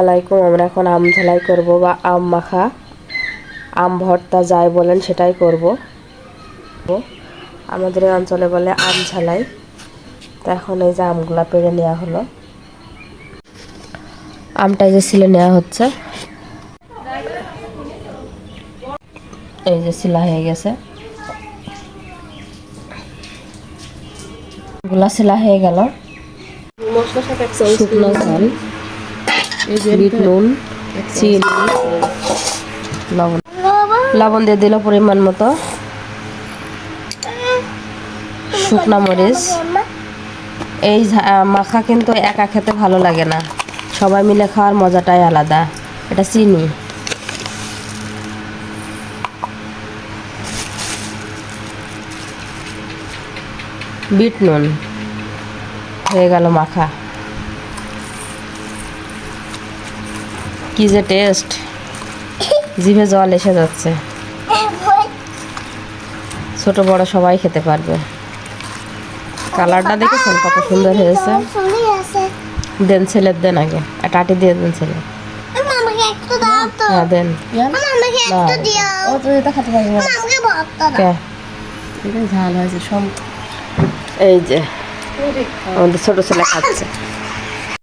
আলাইকুম আমরা এখন আম ঝালাই করব বা আম মাখা। আম ভর্তা যাই বলেন সেটাই করব। আমাদের এই অঞ্চলে বলে আম ঝালাই। তো এখন এই যে আমগুলা পেড়ে নেওয়া হলো। আমটা যে সিলে নেওয়া হচ্ছে। এই যে সিলা হয়ে গেছে। গুলা সিলা হয়ে গেল। শুকনো ঝাল বিট নুন চিনি লবণ। লবণ দিয়ে দিল পরিমাণ মতো। শুকনা মরিচ। এই মাখা কিন্তু একা খেতে ভালো লাগে না। সবাই মিলে খাওয়ার মজাটাই আলাদা। এটা চিনি। বিট নুন। হয়ে গেল মাখা। কি যে টেস্ট জিভে জল এসে যাচ্ছে। ছোট বড় সবাই খেতে পারবে। কালারটা দেখেছেন কত সুন্দর হয়েছে? দেন ছেলের দেন আগে। একটা আটি দিয়ে দেন ছেলে। হ্যাঁ দেন। এই যে আমাদের ছোট ছেলে খাচ্ছে।